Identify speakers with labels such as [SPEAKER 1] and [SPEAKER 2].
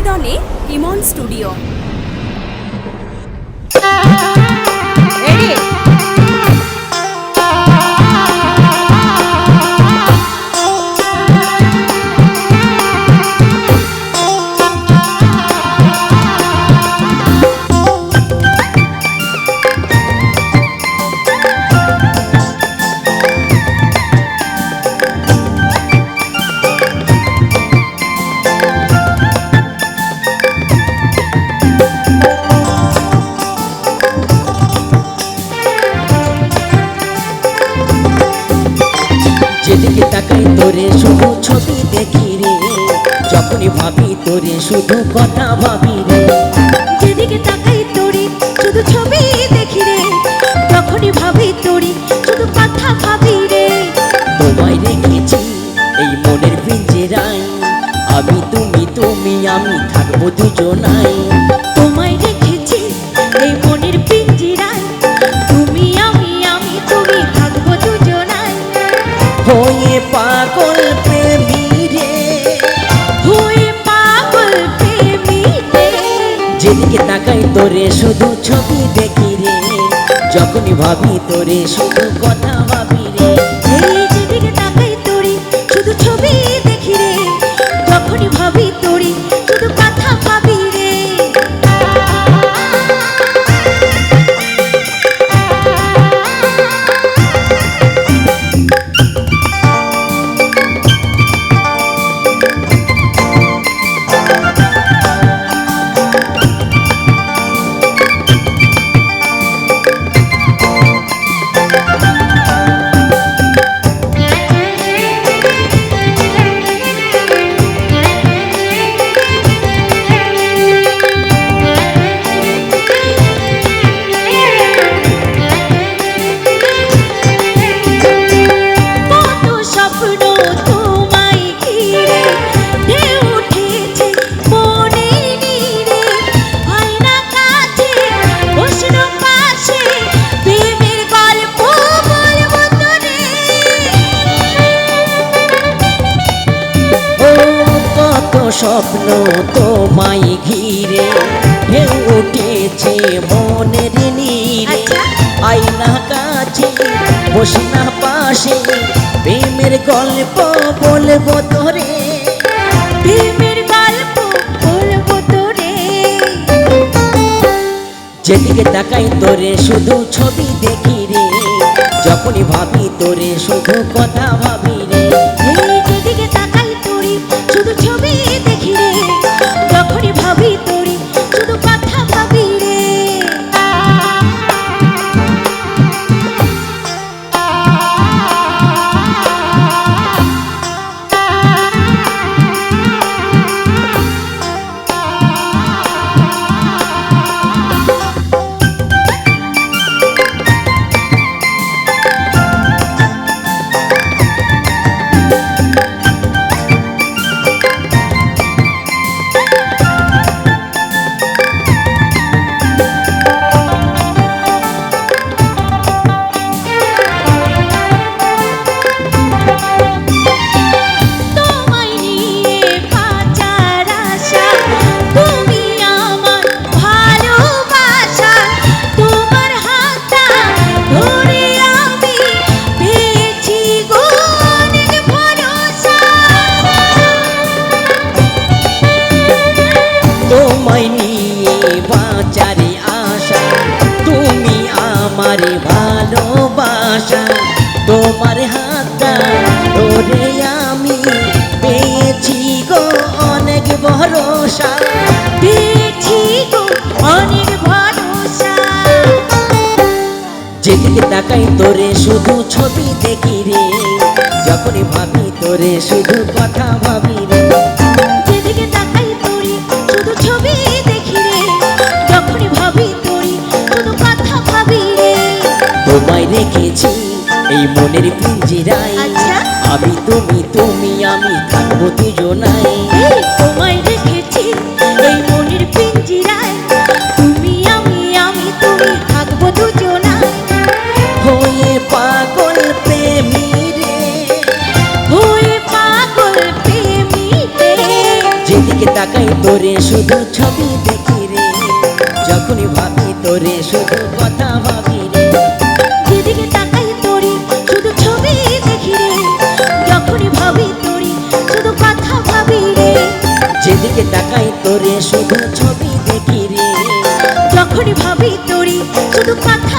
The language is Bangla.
[SPEAKER 1] নিবেদনে ইমন স্টুডিও। যখনই ভাবি তোরে শুধু কথা ভাবি রে।
[SPEAKER 2] যেদিকে তাকাই তোরে শুধু ছবি দেখি রে। যখনই ভাবি তোরে শুধু কথা ভাবি রে।
[SPEAKER 1] তোমায় রেখেছি এই মনের পিঞ্জেরায়। আমি তুমি তুমি আমি থাকব দুজনাই।
[SPEAKER 2] তোমায় রেখেছি এই মনের পিঞ্জিরায়। তুমি আমি আমি তুমি থাকব দুজনায়
[SPEAKER 1] হয়ে পাগল প্রেমী তোরে শুধু ছবি দেখি রে। যখনই ভাবি তোরে শুধু কথা ভাবি।
[SPEAKER 2] স্বপ্ন তোমায় ঘিরে ঢেউ উঠেছে মনের নীরে। আচ্ছা।
[SPEAKER 1] আয়না কাছে বসনা পাশে প্রেমের গল্প বলব তোরে।
[SPEAKER 2] প্রেমের গল্প বলব তোরে।
[SPEAKER 1] যেদিকে তাকাই তোরে শুধু ছবি দেখি রে। যখনই ভাবি তোরে শুধু কথা ভাবি
[SPEAKER 2] তোমায় নিয়ে আশা। তুমি আমার ভালোবাসা। তোমার হাতটা ধরে আমি পেয়েছি গো অনেক ভরসা।
[SPEAKER 1] পেয়েছি গো অনেক ভরসা। যেদিকে তাকাই তোরে শুধু ছবি দেখি রে। যখনই ভাবি তোরে শুধু কথা ভাবি রে। এই মনের পিঞ্জিরায়
[SPEAKER 2] আচ্ছা।
[SPEAKER 1] আমি তুমি তুমি আমি থাকব দুজনাই।
[SPEAKER 2] তোমায় রেখেছি এই মনের পিঞ্জিরায় তুমি আমি আমি তুমি থাকব দুজনায়
[SPEAKER 1] হয়ে পাগল প্রেমী রে
[SPEAKER 2] হয়ে পাগল প্রেমিতে
[SPEAKER 1] যেদিকে তাকাই তোরে শুধু ছবি দেখি রে।
[SPEAKER 2] যখনই ভাবি তোরে শুধু কথা ভাবি
[SPEAKER 1] যেদিকে তাকাই তোরে শুধু ছবি দেখি রে।
[SPEAKER 2] যখনই ভাবি তোরে শুধু কথা